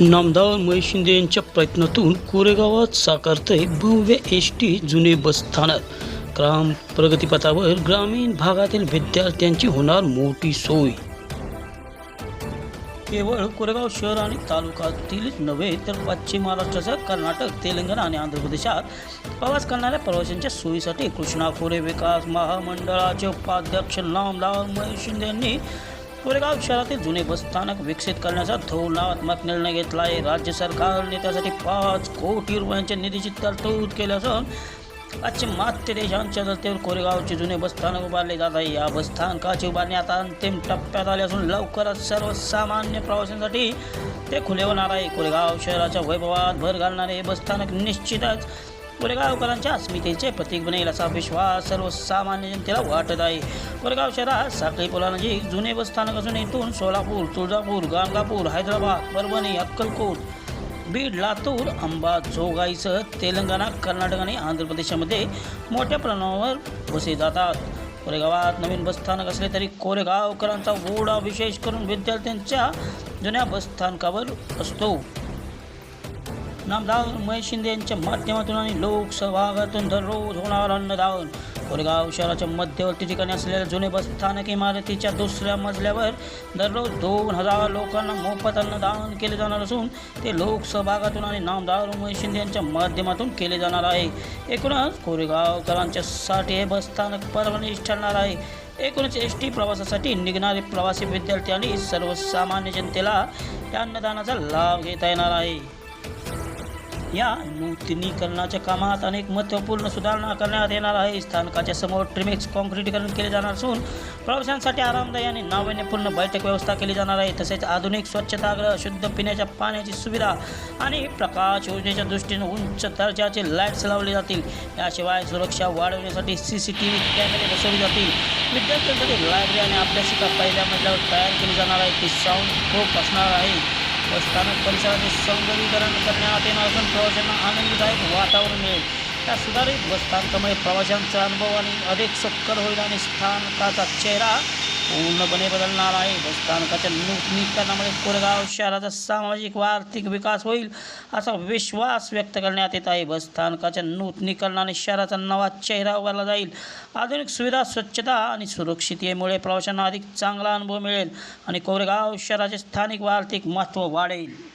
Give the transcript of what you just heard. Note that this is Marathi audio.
नामदार महेश शिंदे यांच्या प्रयत्नातून कोरेगावात साकारतंय भव्य एस टी जुने बसस्थानक ग्राम प्रगतीपथावर ग्रामीण भागातील विद्यार्थ्यांची होणार मोठी सोय. केवळ कोरेगाव शहर आणि तालुक्यातीलच नव्हे तर पश्चिम महाराष्ट्रासह कर्नाटक तेलंगणा आणि आंध्र प्रदेशात प्रवास करणाऱ्या प्रवाशांच्या सोयीसाठी कृष्णा खोरे विकास महामंडळाचे उपाध्यक्ष नामदार महेश शिंदे यांनी कोरेगाव शहरातील जुने बसस्थानक विकसित करण्याचा धोरणात्मक निर्णय घेतला आहे राज्य सरकारने त्यासाठी पाच कोटी रुपयांच्या निधीची तरतूद केल्याचं असून पाश्चिमात्य देशांच्या रस्त्यावर कोरेगावचे जुने बसस्थानक उभारले जात आहे. या बसस्थानकाची उभारणी आता अंतिम टप्प्यात आली असून लवकरच सर्वसामान्य प्रवाशांसाठी ते खुले होणार आहे. कोरेगाव शहराच्या वैभवात भर घालणारे हे बसस्थानक निश्चितच कोरेगावकरांच्या अस्मितेचे प्रतीक बनेल असा विश्वास सर्वसामान्य जनतेला वाटत आहे. कोरेगाव शहरात साखळी पुलानजीक जुने बसस्थानक असून इथून सोलापूर तुळजापूर गाणगापूर हैदराबाद परभणी अक्कलकोट बीड लातूर अंबाजोगाईसह तेलंगणा कर्नाटक आणि आंध्र प्रदेशामध्ये मोठ्या प्रमाणावर बसे जातात. कोरेगावात नवीन बसस्थानक असले तरी कोरेगावकरांचा ओढा विशेष करून विद्यार्थ्यांच्या जुन्या बसस्थानकावर असतो. नामदार महेश शिंदे यांच्या माध्यमातून आणि लोकसहभागातून दररोज होणार अन्नदान. कोरेगाव शहराच्या मध्यवर्ती ठिकाणी असलेल्या जुने बस स्थानक इमारतीच्या दुसऱ्या मजल्यावर दररोज दोन हजार लोकांना मोफत अन्नदान केले जाणार असून ते लोकसहभागातून आणि नामदार महेश शिंदे यांच्या माध्यमातून केले जाणार आहे. एकूणच कोरेगावकरांच्यासाठी हे बसस्थानक परवानगी ठरणार आहे. एकूणच एस टी प्रवासासाठी निघणारे प्रवासी विद्यार्थी आणि सर्वसामान्य जनतेला या अन्नदानाचा लाभ घेता येणार आहे. या नूतनीकरणाच्या कामात अनेक महत्त्वपूर्ण सुधारणा करण्यात येणार आहे. स्थानकाच्या समोर ट्रिमिक्स कॉन्क्रीटीकरण केले जाणार असून प्रवाशांसाठी आरामदायी आणि नाविन्यपूर्ण बैठक व्यवस्था केली जाणार आहे. तसेच आधुनिक स्वच्छतागृह शुद्ध पिण्याच्या पाण्याची सुविधा आणि प्रकाश योजनेच्या दृष्टीने उंच दर्जाचे लाईट्स लावले जातील. याशिवाय सुरक्षा वाढवण्यासाठी सी सी टी व्ही कॅमेरे बसवले जातील. विद्यार्थ्यांसाठी लायब्ररी आणि अभ्यासिका पहिल्या मजल्यावर तयार केली जाणार आहे. ती साऊंड प्रूफ असणार आहे. स्थानक परिसराचे सौंदर्यीकरण करण्यात येणार असून प्रवाशांना आनंददायक वातावरण मिळेल. या सुधारित बसस्थानकामुळे प्रवाशांचा अनुभव आणि अधिक सुखकर होईल आणि स्थानकाचा चेहरा पूर्णपणे बदलणार आहे. बसस्थानकाच्या नूतनीकरणामुळे कोरेगाव शहराचा सामाजिक व आर्थिक विकास होईल असा विश्वास व्यक्त करण्यात येत आहे. बसस्थानकाच्या नूतनीकरणाने शहराचा नवा चेहरा उभारला जाईल. आधुनिक सुविधा स्वच्छता आणि सुरक्षिततेमुळे प्रवाशांना अधिक चांगला अनुभव मिळेल आणि कोरेगाव शहराचे स्थानिक व आर्थिक महत्त्व वाढेल.